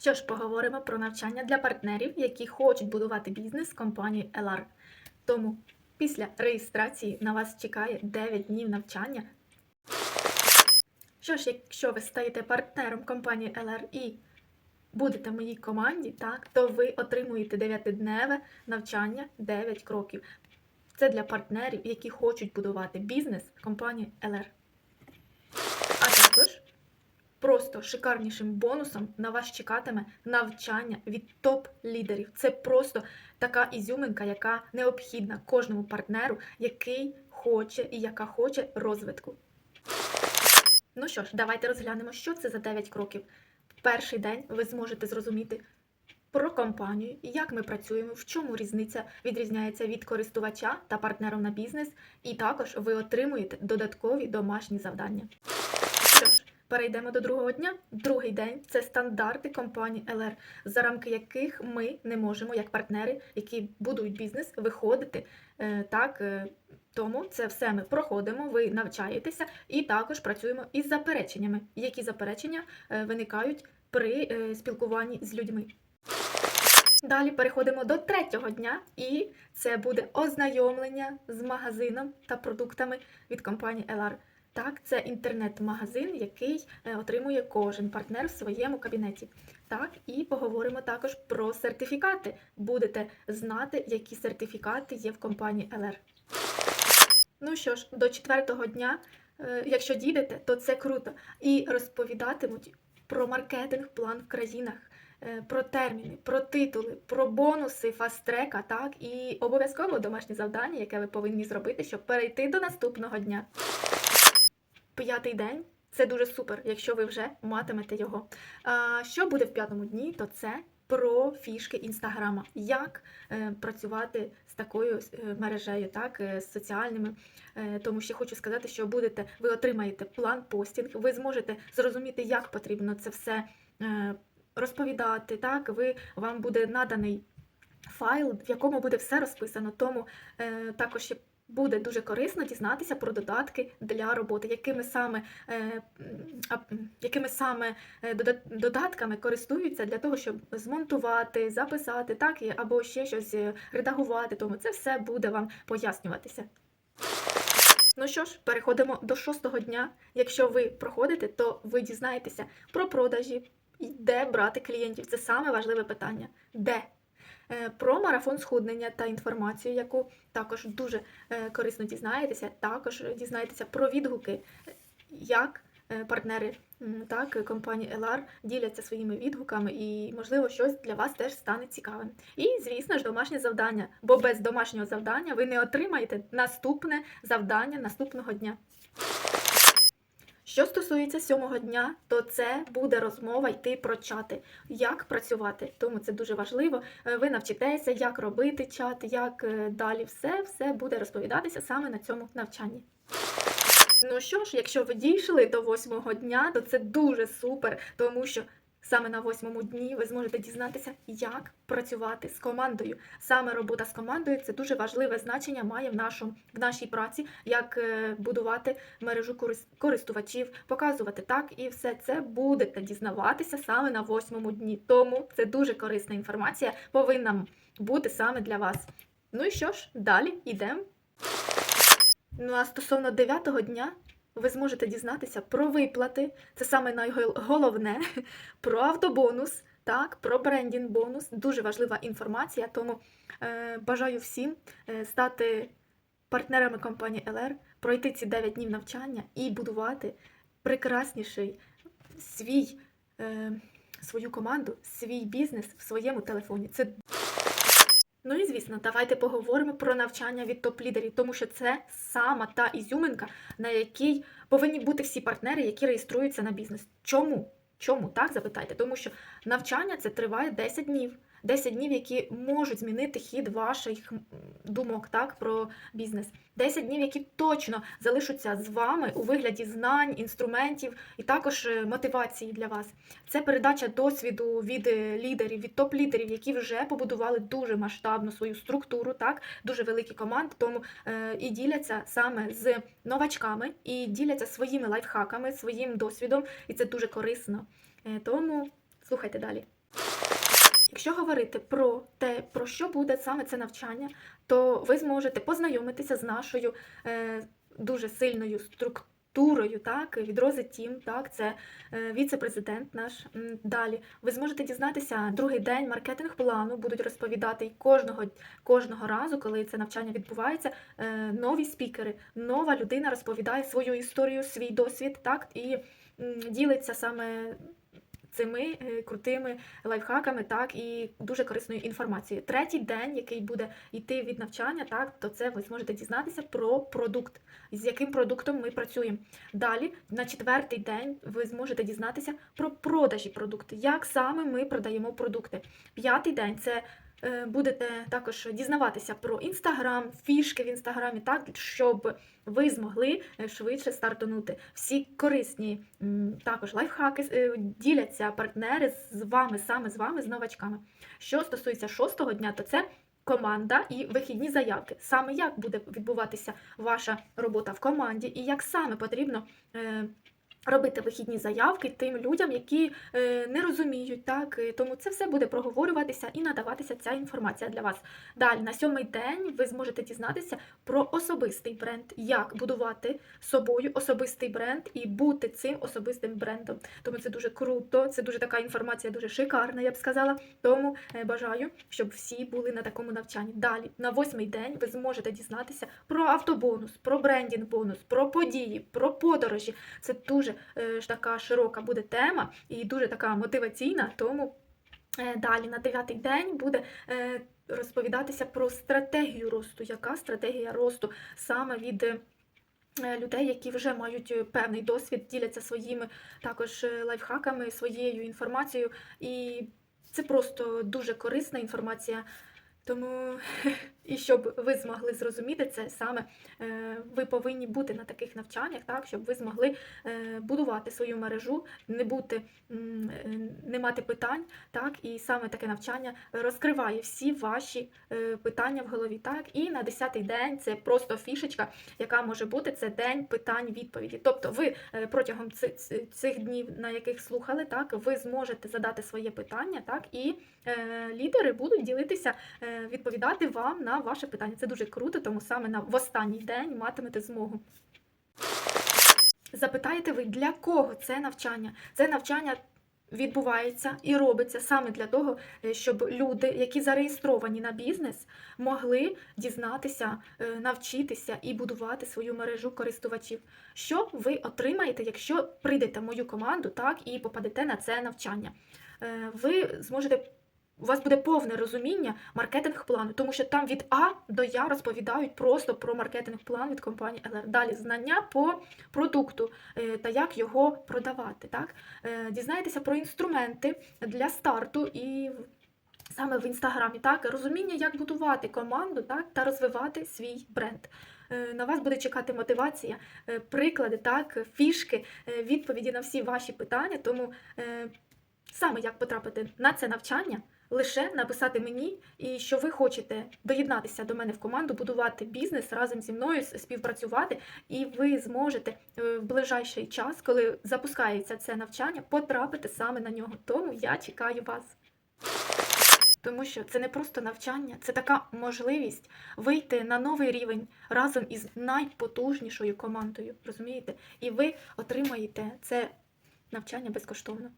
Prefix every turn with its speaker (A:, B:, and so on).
A: Що ж, поговоримо про навчання для партнерів, які хочуть будувати бізнес компанії LR. Тому після реєстрації на вас чекає 9 днів навчання. Що ж, якщо ви стаєте партнером компанії LR і будете в моїй команді, так, то ви отримуєте 9-дневе навчання 9 кроків. Це для партнерів, які хочуть будувати бізнес компанії LR. А також просто шикарнішим бонусом на вас чекатиме навчання від топ-лідерів. Це просто така ізюминка, яка необхідна кожному партнеру, який хоче і яка хоче розвитку. Ну що ж, давайте розглянемо, що це за 9 кроків. Перший день ви зможете зрозуміти про компанію, як ми працюємо, в чому різниця відрізняється від користувача та партнером на бізнес, і також ви отримуєте додаткові домашні завдання. Перейдемо до другого дня. Другий день це стандарти компанії LR, за рамки яких ми не можемо, як партнери, які будують бізнес, виходити. Е, Так, е, тому це все ми проходимо, ви навчаєтеся і також працюємо із запереченнями. Які заперечення е, виникають при спілкуванні з людьми? Далі переходимо до третього дня, і це буде ознайомлення з магазином та продуктами від компанії LR. Так, це інтернет-магазин, який е, отримує кожен партнер в своєму кабінеті. Так, і поговоримо також про сертифікати. Будете знати, які сертифікати є в компанії LR. Ну що ж, до четвертого дня, е, якщо дійдете, то це круто. І розповідатимуть про маркетинг, план в країнах, е, про терміни, про титули, про бонуси фаст-трека, так, і обов'язково домашнє завдання, яке ви повинні зробити, щоб перейти до наступного дня. П'ятий день. Це дуже супер, якщо ви вже матимете його. А, що буде в п'ятому дні, то це про фішки інстаграма, як е, працювати з такою е, мережею, так, е, з соціальними. Е, тому що хочу сказати, що будете, ви отримаєте план постінг, ви зможете зрозуміти, як потрібно це все е, розповідати. Так, ви вам буде наданий файл, в якому буде все розписано. Тому е, також буде дуже корисно дізнатися про додатки для роботи, якими саме, е, якими саме е, додатками користуються для того, щоб змонтувати, записати, так, або ще щось е, редагувати. Тому це все буде вам пояснюватися. Ну що ж, переходимо до шостого дня. Якщо ви проходите, то ви дізнаєтеся про продажі, де брати клієнтів. Це саме важливе питання. Де? Е, Про марафон схуднення та інформацію, яку також дуже е, корисно дізнаєтеся. Також дізнаєтеся про відгуки, як е, партнери так, компанії LR діляться своїми відгуками, і, можливо, щось для вас теж стане цікавим. І, звісно ж, домашнє завдання, бо без домашнього завдання ви не отримаєте наступне завдання наступного дня. Що стосується сьомого дня, то це буде розмова йти про чати, як працювати. Тому це дуже важливо. Е, Ви навчитеся, як робити чат, як е, далі все, все буде розповідатися саме на цьому навчанні. Ну що ж, якщо ви дійшли до восьмого дня, то це дуже супер, тому що саме на восьмому дні ви зможете дізнатися, як працювати з командою. Саме робота з командою це дуже важливе значення має в нашому в нашій праці, як е, будувати мережу користувачів, показувати так, і все це будете дізнаватися саме на восьмому дні. Тому це дуже корисна інформація, повинна бути саме для вас. Ну і що ж, далі йдемо. Ну а стосовно дев'ятого дня. Ви зможете дізнатися про виплати, це саме найголовне, про автобонус, так, про брендінг бонус. Дуже важлива інформація. Тому е, бажаю всім е, стати партнерами компанії LR, пройти ці 9 днів навчання і будувати прекрасніший свій, е, свою команду, свій бізнес в своєму телефоні. Це Ну і звісно, давайте поговоримо про навчання від топ-лідерів, тому що це сама та ізюминка, на якій повинні бути всі партнери, які реєструються на бізнес. Чому? Чому так запитайте? Тому що навчання це триває 10 днів. 10 днів, які можуть змінити хід ваших думок так, про бізнес. 10 днів, які точно залишаться з вами у вигляді знань, інструментів і також е, мотивації для вас. Це передача досвіду від е, лідерів, від топ-лідерів, які вже побудували дуже масштабну свою структуру, так, дуже великі команди, тому е, і діляться саме з новачками, і діляться своїми лайфхаками, своїм досвідом, і це дуже корисно. Тому слухайте далі. Якщо говорити про те, про що буде саме це навчання, то ви зможете познайомитися з нашою е, дуже сильною структурою, так, від Рози Тім, так, це е, віце-президент наш. Далі ви зможете дізнатися другий день маркетинг плану, будуть розповідати і кожного, кожного разу, коли це навчання відбувається, е, нові спікери, нова людина розповідає свою історію, свій досвід, так, і м, ділиться саме цими е, крутими лайфхаками, так і дуже корисною інформацією. Третій день, який буде йти від навчання, так то це ви зможете дізнатися про продукт, з яким продуктом ми працюємо. Далі, на четвертий день, ви зможете дізнатися про продажі продукту, як саме ми продаємо продукти. П'ятий день це будете також дізнаватися про інстаграм, фішки в інстаграмі, так щоб ви змогли е, швидше стартанути. Всі корисні також лайфхаки е, діляться партнери з вами, саме з вами, з новачками. Що стосується шостого дня, то це команда і вихідні заявки. Саме як буде відбуватися ваша робота в команді, і як саме потрібно. Робити вихідні заявки тим людям, які е, не розуміють, так тому це все буде проговорюватися і надаватися ця інформація для вас. Далі на сьомий день ви зможете дізнатися про особистий бренд, як будувати собою особистий бренд і бути цим особистим брендом. Тому це дуже круто, це дуже така інформація, дуже шикарна, я б сказала. Тому е, бажаю, щоб всі були на такому навчанні. Далі на восьмий день ви зможете дізнатися про автобонус, про брендінг бонус, про події, про подорожі. Це дуже е, ж така широка буде тема і дуже така мотиваційна. Тому е, далі на дев'ятий день буде. е, Розповідатися про стратегію росту, яка стратегія росту саме від людей, які вже мають певний досвід, діляться своїми також лайфхаками, своєю інформацією. І це просто дуже корисна інформація. Тому, і щоб ви змогли зрозуміти це саме, е, ви повинні бути на таких навчаннях, так, щоб ви змогли е, будувати свою мережу, не бути, е, не мати питань, так, і саме таке навчання розкриває всі ваші питання в голові. Так, і на 10-й день це просто фішечка, яка може бути це день питань-відповіді. Тобто, ви протягом ци- ци- цих днів, на яких слухали, так, ви зможете задати своє питання, так, і лідери будуть ділитися, відповідати вам на ваше питання. Це дуже круто, тому саме на в останній день матимете змогу. Запитаєте ви, для кого це навчання? Це навчання відбувається і робиться саме для того, е, щоб люди, які зареєстровані на бізнес, могли дізнатися, е, навчитися і будувати свою мережу користувачів. Що ви отримаєте, якщо прийдете в мою команду, так і попадете на це навчання? Е, Ви зможете. У вас буде повне розуміння маркетинг плану, тому що там від А до Я розповідають просто про маркетинг план від компанії LR. Далі знання по продукту е, та як його продавати. Так? Е, Дізнаєтеся про інструменти для старту і саме в інстаграмі, так розуміння, як будувати команду, так та розвивати свій бренд. Е, На вас буде чекати мотивація, приклади, так, фішки, відповіді на всі ваші питання. Тому саме як потрапити на це навчання, лише написати мені, і що ви хочете доєднатися до мене в команду, будувати бізнес разом зі мною, співпрацювати, і ви зможете е, в ближайший час, коли запускається це навчання, потрапити саме на нього. Тому я чекаю вас. Тому що це не просто навчання, це така можливість вийти на новий рівень разом із найпотужнішою командою. Розумієте? І ви отримаєте це навчання безкоштовно.